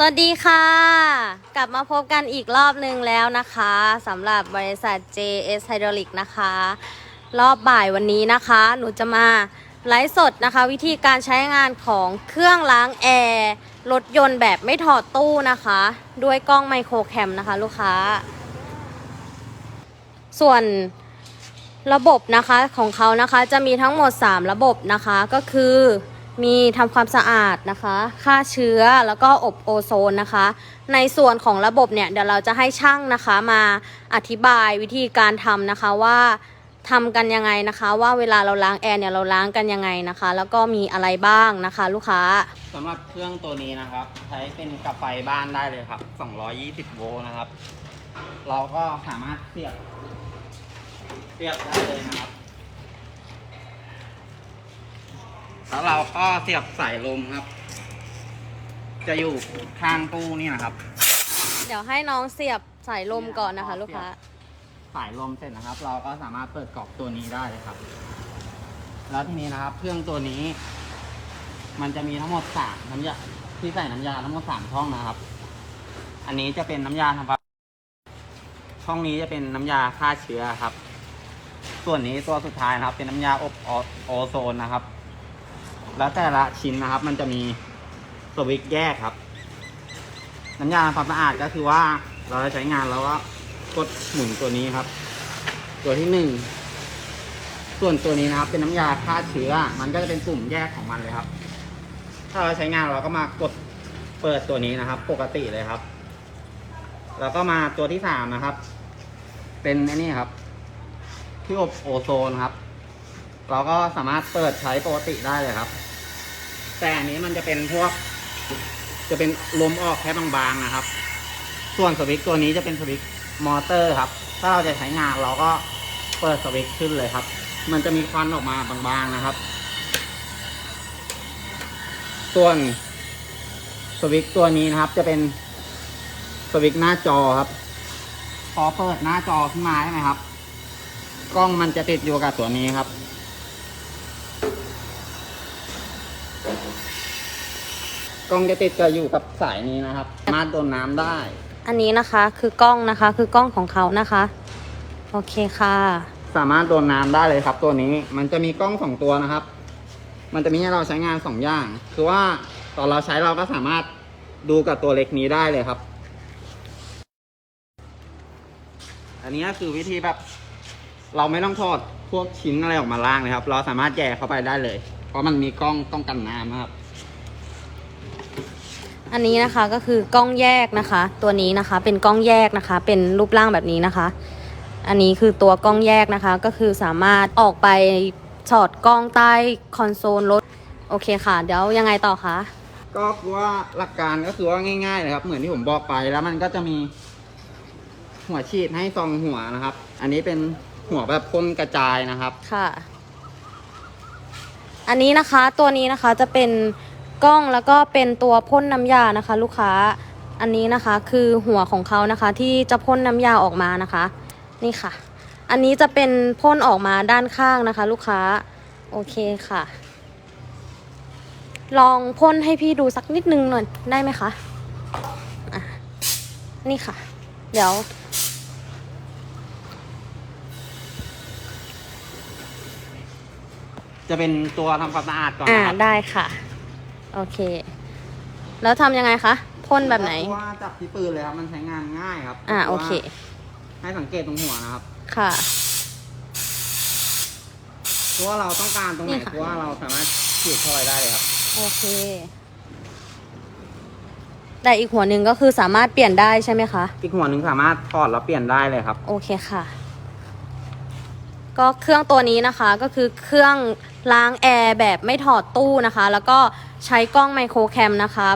สวัสดีค่ะ กลับมาพบกันอีกรอบหนึ่งแล้วนะคะสำหรับบริษัท JS Hydraulic นะคะ รอบบ่ายวันนี้นะคะ หนูจะมาไลฟ์สดนะคะ วิธีการใช้งานของเครื่องล้างแอร์รถยนต์แบบไม่ถอดตู้นะคะ ด้วยกล้องไมโครแคมนะคะลูกค้า ส่วนระบบนะคะของเขานะคะจะมีทั้งหมด 3 ระบบนะคะก็คือ มีทำความสะอาดนะคะ ฆ่าเชื้อแล้วก็อบโอโซนนะคะ ในส่วนของระบบเนี่ยเดี๋ยวเราจะให้ช่างนะคะมาอธิบายวิธีการทำนะคะว่าทำกันยังไงนะคะ ว่าเวลาเราล้างแอร์เนี่ยเราล้างกันยังไงนะคะ แล้วก็มีอะไรบ้างนะคะ ลูกค้าสำหรับเครื่องตัวนี้นะครับ ใช้เป็นกับไฟบ้านได้เลยครับ 220 โวลต์นะครับ เราก็สามารถเสียบเสียบได้เลยนะครับ แล้วเราก็เสียบสายลมครับ จะอยู่ข้างตู้นี่นะครับ เดี๋ยวให้น้องเสียบสายลมก่อนนะคะ ลูกค้า สายลมเสร็จนะครับ เราก็สามารถเปิดกรอบตัวนี้ได้เลยครับ แล้วทีนี้นะครับ เครื่องตัวนี้ มันจะมีทั้งหมดสามน้ำยาที่ใส่น้ำยาทั้งหมดสามช่องนะครับ อันนี้จะเป็นน้ำยาทำความช่องนี้จะเป็นน้ำยาฆ่าเชื้อครับ ส่วนนี้ตัวสุดท้ายนะครับ เป็นน้ำยาอบโอโอโซนนะครับ แล้วแต่ละชิ้นนะครับ มันจะมีสวิตช์แยกครับ น้ำยาทำความสะอาดก็คือว่าเราจะใช้งานแล้วก็กดหมุนตัวนี้ครับ ตัวที่หนึ่งส่วนตัวนี้นะครับ เป็นน้ำยาฆ่าเชื้อ มันก็จะเป็นปุ่มแยกของมันเลยครับ ถ้าเราใช้งานเราก็มากดเปิดตัวนี้นะครับ ปกติเลยครับ แล้วก็มาตัวที่สามนะครับ เป็นไอันนี้ครับที่อบโอโซนครับ เราก็สามารถเปิดใช้ปกติได้เลยครับ แต่อันนี้มันจะเป็นพวก จะเป็นลมออกแค่บางๆนะครับ ส่วนสวิตช์ตัวนี้จะเป็นสวิตช์มอเตอร์ครับ ถ้าเราจะใช้งานเราก็เปิดสวิตช์ขึ้นเลยครับ มันจะมีควันออกมาบางๆนะครับ ส่วนสวิตช์ตัวนี้นะครับ จะเป็นสวิตช์หน้าจอครับ พอเปิดหน้าจอขึ้นมาใช่ไหมครับ กล้องมันจะติดอยู่กับตัวนี้ครับ กล้องจะติดกับอยู่กับสายนี้นะครับสามารถโดนน้ำได้ อันนี้นะคะคือกล้องนะคะ คือกล้องของเขานะคะ โอเคค่ะ สามารถโดนน้ำได้เลยครับ ตัวนี้มันจะมีกล้องสองตัวนะครับ มันจะมีให้เราใช้งานสองอย่าง คือว่าตอนเราใช้เราก็สามารถดูกับตัวเล็กนี้ได้เลยครับ อันนี้ก็คือวิธีแบบ เราไม่ต้องทอดพวกชิ้นอะไรออกมาล่างเลยครับ เราสามารถแย่เข้าไปได้เลย เพราะมันมีกล้องต้องกันน้ำนะครับ อันนี้นะคะก็คือกล้องแยกนะคะ ตัวนี้นะคะเป็นกล้องแยกนะคะ เป็นรูปร่างแบบนี้นะคะ อันนี้คือตัวกล้องแยกนะคะ ก็คือสามารถออกไปสอดกล้องใต้คอนโซลรถโอเคค่ะ เดี๋ยวยังไงต่อคะก็คือว่าหลักการก็คือว่าง่ายๆเลยครับ เหมือนที่ผมบอกไปแล้วมันก็จะมีหัวฉีดให้ซองหัวนะครับ อันนี้เป็นหัวแบบพ่นกระจายนะครับค่ะ อันนี้นะคะตัวนี้นะคะจะเป็น กล้องแล้วก็เป็นตัวพ่นน้ำยานะคะ ลูกค้าอันนี้นะคะคือหัวของเขานะคะที่จะพ่นน้ำยาออกมานะคะ นี่ค่ะ อันนี้จะเป็นพ่นออกมาด้านข้างนะคะ ลูกค้าโอเคค่ะ ลองพ่นให้พี่ดูสักนิดนึงหน่อยได้ไหมคะอะนี่ค่ะ เดี๋ยวจะเป็นตัวทำความสะอาดก่อนอ่านะครับ ได้ค่ะ โอเค แล้วทำยังไงคะพ่นแบบไหน เพราะว่าจับที่ปืนเลยครับ มันใช้งานง่ายครับอ่าโอเค ให้สังเกตตรงหัวนะครับ ค่ะเพราะว่าเราต้องการตรงไหนนี่ค่ะเพราะว่าเราสามารถฉีดเข้าไปได้เลยครับ โอเค แต่อีกหัวหนึ่งก็คือสามารถเปลี่ยนได้ใช่ไหมคะ อีกหัวหนึ่งสามารถถอดแล้วเปลี่ยนได้เลยครับ โอเคค่ะ ก็เครื่องตัวนี้นะคะก็คือเครื่อง ล้างแอร์แบบไม่ถอดตู้นะคะ แล้วก็ใช้กล้องไมโครแคมนะคะ